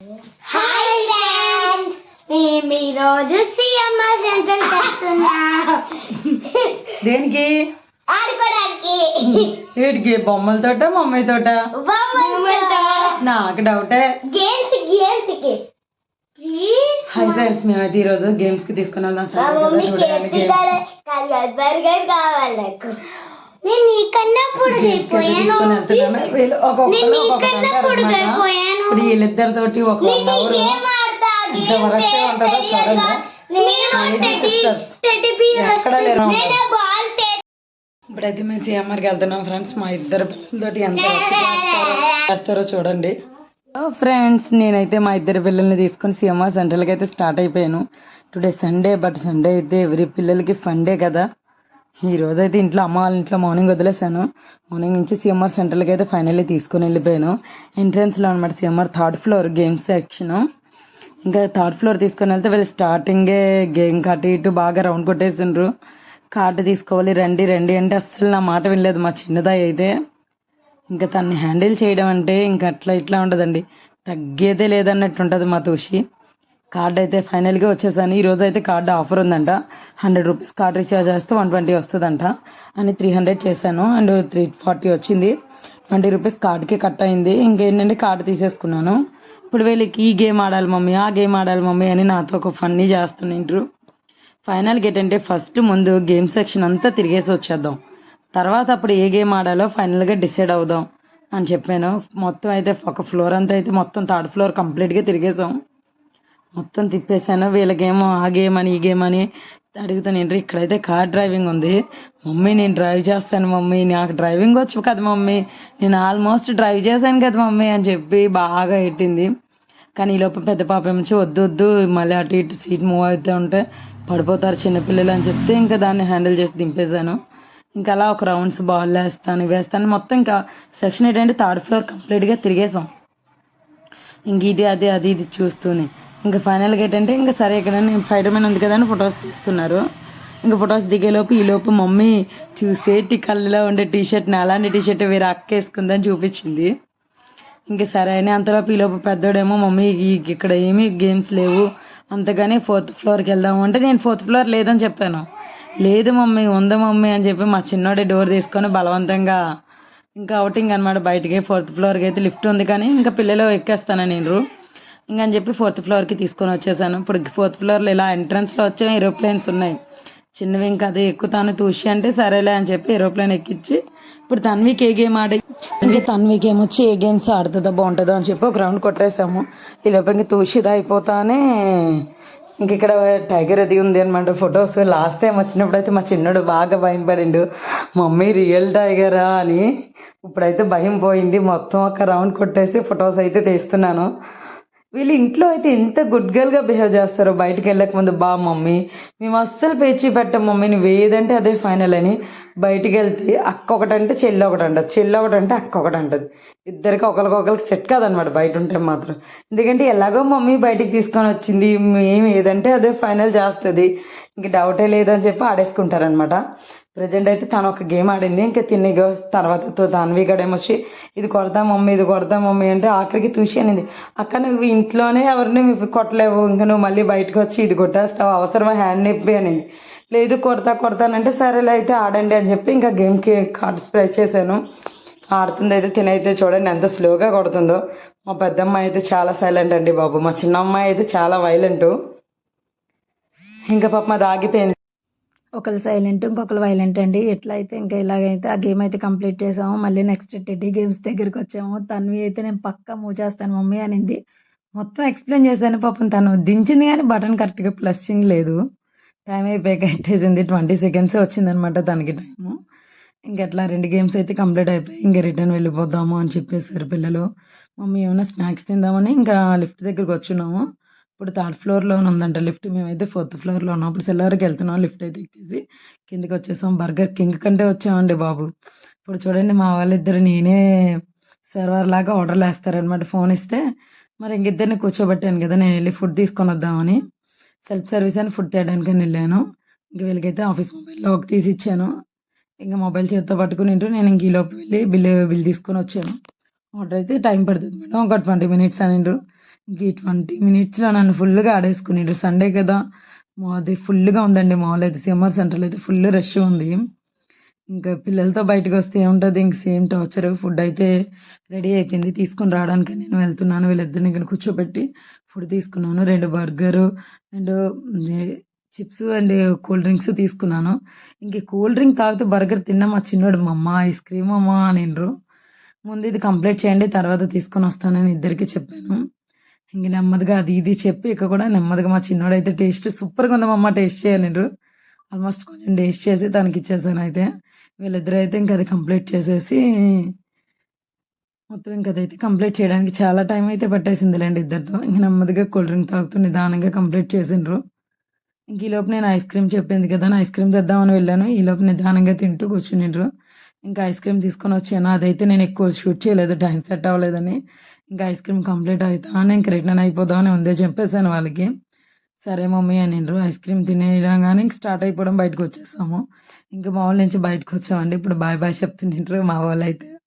Hi friends మేము ఈరోజు CMR central వెళ్తున్నాం దేనికి? ఆడుకోవడానికి వీటికి బొమ్మలతోట మమ్మీ తోట బొమ్మలతో నాకు డౌటే. గేమ్స్ గేమ్స్కి. ప్లీజ్ హాయ్ ఫ్రెండ్స్ మేమైతే ఈరోజు గేమ్స్కి తీసుకుని వెళ్దాం మా సార్ మమ్మీ కేక్ తినాలి కాదు బర్గర్ కావాలి నాకు. నేను నీకన్నా పొడుగైపోయాను. నేను నీకన్నా. పొడుగైపోయాను. ఇప్పుడు వీళ్ళిద్దరితోటి ఒక వన్ అవర్ ఇంత వరస్ట్ ఉంటుందో చూడండి. ఎక్కడ లేరు. నేను బాల్ ఇప్పుడైతే మేము సిఎంఆర్కి వెళ్తున్నాం ఫ్రెండ్స్. మా ఇద్దరు పిల్లలతోటి ఎంత చేస్తారో- చూడండి. ఫ్రెండ్స్ నేనైతే మా ఇద్దరు పిల్లల్ని తీసుకొని సిఎంఆర్ సెంట్రల్కి అయితే స్టార్ట్ అయిపోయాను. టుడే సండే బట్ సండే అయితే ఎవరి పిల్లలకి ఫండే కదా? ఈ రోజు అయితే ఇంట్లో అమ్మ వాళ్ళ ఇంట్లో మార్నింగ్ వదిలేసాను మార్నింగ్ నుంచి సిఎంఆర్ సెంటర్కి అయితే ఫైనల్లీ తీసుకొని వెళ్ళిపోయాను. ఎంట్రన్స్లో అనమాట CMR third floor games section ఇంకా థర్డ్ ఫ్లోర్ తీసుకొని వెళ్తే వీళ్ళు స్టార్టింగే గేమ్ అటు ఇటు బాగా రౌండ్ కొట్టేసిండ్రు. కార్డు తీసుకోవాలి రండి రండి అంటే అస్సలు నా మాట వినలేదు మా చిన్నదాయి అయితే. ఇంకా తన్ని హ్యాండిల్ చేయడం అంటే ఇంకా అట్లా ఇట్లా ఉండదండి. తగ్గేదే లేదన్నట్టు ఉంటుంది మా తోషి. కార్డ్ అయితే ఫైనల్గా వచ్చేసాను. ఈ రోజు అయితే కార్డు ఆఫర్ ఉందంట. హండ్రెడ్ రూపీస్ కార్డ్ రీఛార్జ్ చేస్తే వన్ ట్వంటీ వస్తుందంట. అని త్రీ హండ్రెడ్ చేశాను. అండ్ త్రీ ఫార్టీ వచ్చింది. ట్వంటీ రూపీస్ కార్డ్కి కట్ అయింది. ఇంకేంటంటే కార్డు తీసేసుకున్నాను. ఇప్పుడు వీళ్ళకి ఈ గేమ్ ఆడాలి మమ్మీ ఆ గేమ్ ఆడాలి మమ్మీ అని నాతో ఒక ఫన్నీ చేస్తుంటారు గేట్ ఏంటంటే ఫస్ట్ ముందు గేమ్ సెక్షన్ అంతా తిరిగేసి వచ్చేద్దాం. తర్వాత అప్పుడు ఏ గేమ్ ఆడాలో ఫైనల్గా డిసైడ్ అవుదాం అని చెప్పాను. మొత్తం అయితే ఒక ఫ్లోర్ అంతా అయితే మొత్తం థర్డ్ ఫ్లోర్ కంప్లీట్గా తిరిగేసాం. మొత్తం తిప్పేశాను. వీళ్ళకేమో ఆ గేమ్ అని ఈ గేమ్ అని అడుగుతాను. ఏంటి ఇక్కడైతే కార్ డ్రైవింగ్ ఉంది. మమ్మీ నేను డ్రైవ్ చేస్తాను మమ్మీ. నాకు డ్రైవింగ్ వచ్చు కదా మమ్మీ. నేను ఆల్మోస్ట్ డ్రైవ్ చేశాను కదా మమ్మీ అని చెప్పి బాగా ఎట్టింది కానీ ఈ లోపల పెద్ద పాప ఏమొచ్చి వద్దు వద్దు మళ్ళీ అటు ఇటు సీట్ మూవ్ అవుతూ ఉంటే పడిపోతారు చిన్నపిల్లలు అని చెప్తే ఇంకా దాన్ని హ్యాండిల్ చేసి దింపేశాను. ఇంకా అలా ఒక రౌండ్స్ బాల్ వేస్తాను వేస్తాను. మొత్తం ఇంకా సెక్షన్ ఏంటంటే థర్డ్ ఫ్లోర్ కంప్లీట్గా తిరిగేసాం ఇంక ఇది అది అది ఇది చూస్తూనే. ఇంకా ఫైనల్గా ఏంటంటే ఇంకా సరే ఇక్కడ ఫైటర్ మ్యాన్ ఉంది కదా అని ఫొటోస్ తీస్తున్నారు. ఇంకా ఫొటోస్ దిగేలోపు ఈలోపు మమ్మీ చూసేటి కళ్ళలో ఉండే టీ షర్ట్ని అలాంటి టీ షర్ట్ వేరే అక్క వేసుకుందని చూపించింది. ఇంక సరే అని అంతలోపు ఈ లోపు పెద్దోడేమో మమ్మీ ఇక్కడ ఏమీ గేమ్స్ లేవు. అంతగానే ఫోర్త్ ఫ్లోర్కి వెళ్దాము అంటే నేను ఫోర్త్ ఫ్లోర్ లేదని చెప్పాను. లేదు మమ్మీ ఉందా మమ్మీ అని చెప్పి మా చిన్నోడే డోర్ తీసుకొని బలవంతంగా ఇంకా అవుటింగ్ అనమాట బయటికి. ఫోర్త్ ఫ్లోర్కి అయితే లిఫ్ట్ ఉంది కానీ ఇంకా పిల్లలు ఎక్కేస్తాను నేను. ఇంకని అని చెప్పి ఫోర్త్ ఫ్లోర్కి తీసుకొని వచ్చేసాను. ఇప్పుడు ఫోర్త్ ఫ్లోర్లో ఇలా ఎంట్రన్స్లో వచ్చే ఏరోప్లేన్స్ ఉన్నాయి. చిన్నవి ఇంకా అది ఎక్కుతాను. తూసి అంటే సరేలే అని చెప్పి ఏరోప్లేన్ ఎక్కించి ఇప్పుడు తన్వికి ఏ గేమ్ ఆడే ఇంకా తన్వికి ఏమొచ్చి ఏ గేమ్స్ ఆడుతుందో బాగుంటుందో అని చెప్పి ఒక రౌండ్ కొట్టేసాము. ఈ లోపు ఇంక తూషిది అయిపోతానే ఇంక ఇక్కడ టైగర్ అది ఉంది అనమాట ఫొటోస్. లాస్ట్ టైం వచ్చినప్పుడు అయితే మా చిన్నోడు బాగా భయం పడిండు. మమ్మీ రియల్ టైగరా అని. ఇప్పుడైతే భయం పోయింది. మొత్తం ఒక రౌండ్ కొట్టేసి ఫొటోస్ అయితే తీస్తున్నాను. వీళ్ళు ఇంట్లో అయితే ఎంత గుడ్ గర్ల్గా బిహేవ్ చేస్తారో బయటకు వెళ్ళక ముందు బా మమ్మీ మేము అస్సలు పేచి పెట్టం మమ్మీ నువ్వు ఏదంటే అదే ఫైనల్ అని బయటికి వెళ్తే అక్క ఒకటంటే చెల్లి ఒకటి అంటది చెల్లి ఒకటి అంటే అక్క ఒకటి అంటది ఇద్దరికి ఒకరికొకరికి సెట్ కాదనమాట బయట ఉంటే మాత్రం. ఎందుకంటే ఎలాగో మమ్మీ బయటికి తీసుకొని వచ్చింది మేము ఏదంటే అదే ఫైనల్ చేస్తుంది. ఇంక డౌటే లేదని చెప్పి ఆడేసుకుంటారనమాట. ప్రజెంట్ అయితే తను ఒక గేమ్ ఆడింది. ఇంకా తిని తర్వాత తో- సాన్వి గడేమొచ్చి ఇది కొడతా మమ్మీ ఇది కొడతా మమ్మీ అంటే ఆఖరికి చూసి అనింది. అక్క నువ్వు ఇంట్లోనే ఎవరిని కొట్టలేవు. ఇంకా నువ్వు మళ్ళీ బయటకు వచ్చి ఇది కొట్టేస్తావు. అవసరమా హ్యాండ్ నొప్పి అనింది. లేదు కొడతా కొడతానంటే సరేలే అయితే ఆడండి అని చెప్పి ఇంకా గేమ్కి కార్డ్స్ స్ప్రే చేశాను. ఆడుతుంది అయితే తినైతే చూడండి ఎంత స్లోగా కొడుతుందో. మా పెద్దమ్మాయి అయితే చాలా సైలెంట్ అండి బాబు. మా చిన్న అమ్మాయి అయితే చాలా వైలెంట్ ఇంకా పాప మాది ఆగిపోయింది. ఒకరు సైలెంట్ ఇంకొకరు వైలెంట్ అండి. ఎట్లా అయితే ఇంకా ఇలాగైతే ఆ గేమ్ అయితే కంప్లీట్ చేసాము మళ్ళీ నెక్స్ట్ టెడ్డీ గేమ్స్ దగ్గరికి వచ్చాము. తన్వి అయితే నేను పక్కా మూవ్ చేస్తాను మమ్మీ అనింది. మొత్తం ఎక్స్ప్లెయిన్ చేశాను పాపం తను. దించింది కానీ బటన్ కరెక్ట్గా ప్లస్సింగ్ లేదు. టైం అయిపోయాక కట్టేసింది ట్వంటీ సెకండ్స్ వచ్చిందనమాట తనకి టైము. ఇంకెట్లా రెండు గేమ్స్ అయితే కంప్లీట్ అయిపోయి ఇంకా రిటర్న్ వెళ్ళిపోదాము అని చెప్పేసారు పిల్లలు. మమ్మీ ఏమైనా స్నాక్స్ తిందామని ఇంకా లిఫ్ట్ దగ్గరికి వచ్చున్నాము. ఇప్పుడు థర్డ్ ఫ్లోర్లో ఉందంట లిఫ్ట్. మేమైతే ఫోర్త్ ఫ్లోర్లో ఉన్నాం ఇప్పుడు సెల్లర్కి వెళ్తున్నాం లిఫ్ట్ అయితే ఎక్కేసి కిందకి వచ్చేసాం. బర్గర్ కింగ్ కంటే వచ్చామండి బాబు. ఇప్పుడు చూడండి మా వాళ్ళిద్దరు నేనే సర్వర్ లాగా ఆర్డర్లు వేస్తారనమాట ఫోన్ ఇస్తే మరి ఇంకిద్దరిని కూర్చోబెట్టాను కదా నేను వెళ్ళి ఫుడ్ తీసుకొని వద్దామని. సెల్ఫ్ సర్వీస్ అని ఫుడ్ తేయడానికి వెళ్ళాను. ఇంక వీళ్ళకైతే ఆఫీస్ మొబైల్లో ఒక తీసి ఇచ్చాను. ఇంకా మొబైల్ చేతితో పట్టుకుని ఉంటూ నేను ఇంక ఈలోపు వెళ్ళి బిల్ బిల్ తీసుకొని వచ్చాను. ఆర్డర్ అయితే టైం పడుతుంది మేడం. ఒక ట్వంటీ మినిట్స్ అనిండ్రు. ఇంక ట్వంటీ మినిట్స్లో నన్ను ఫుల్గా ఆడేసుకునేడు సండే కదా మాది ఫుల్గా ఉందండి మాల్ అయితే సిఎంఆర్ సెంటర్లో అయితే ఫుల్ రష్ ఉంది. ఇంకా పిల్లలతో బయటకు వస్తే ఏముంటుంది? ఇంక సేమ్ టార్చర్ ఫుడ్ అయితే రెడీ అయిపోయింది. తీసుకొని రావడానికి నేను వెళ్తున్నాను. వీళ్ళిద్దరిని ఇక్కడ కూర్చోబెట్టి ఫుడ్ తీసుకున్నాను. రెండు burger and chips and cool drinks తీసుకున్నాను. ఇంక కూల్ డ్రింక్ తాగితే బర్గర్ తిన్నా. మా చిన్నోడు మా అమ్మ ఐస్ క్రీమ్ అమ్మ అనిండ్రు. ముందు ఇది కంప్లీట్ చేయండి తర్వాత తీసుకొని వస్తానని ఇద్దరికి చెప్పాను. ఇంక నెమ్మదిగా అది ఇది చెప్పి ఇక కూడా నెమ్మదిగా మా చిన్నోడు అయితే టేస్ట్ సూపర్గా ఉంది టేస్ట్ చేయాలండ్రు ఆల్మోస్ట్ కొంచెం టేస్ట్ చేసి తనకి ఇచ్చేసాను అయితే. వీళ్ళిద్దరు అయితే ఇంక అది కంప్లీట్ చేసేసి మొత్తం ఇంక అదైతే కంప్లీట్ చేయడానికి చాలా టైం అయితే పట్టేసిందిలేండి ఇద్దరితో. ఇంక నెమ్మదిగా కూల్ డ్రింక్ తాగుతూ నిదానంగా కంప్లీట్ చేసిండ్రు. ఇంక ఈలోపు నేను ఐస్ క్రీమ్ చెప్పింది కదా ఐస్ క్రీమ్ తెద్దామని వెళ్ళాను. ఈలోపు నిదానంగా తింటూ కూర్చునిండ్రు ఇంకా ఐస్ క్రీమ్ తీసుకొని వచ్చాను అదైతే నేను ఎక్కువ షూట్ చేయలేదు టైం సెట్ అవ్వలేదని. ఇంకా ఐస్ క్రీమ్ కంప్లీట్ అవుతాను ఇంక రిటర్న్ అయిపోదామని ఉందే చెప్పేసాను వాళ్ళకి. సరే మమ్మీ అనిండ్రు ఐస్ క్రీమ్ తినేయగానే ఇంక స్టార్ట్ అయిపోవడం బయటకు వచ్చేసాము. ఇంకా మా వాళ్ళ నుంచి బయటకు వచ్చామండి ఇప్పుడు బాయ్ బాయ్ చెప్తుంటారు మా వాళ్ళు అయితే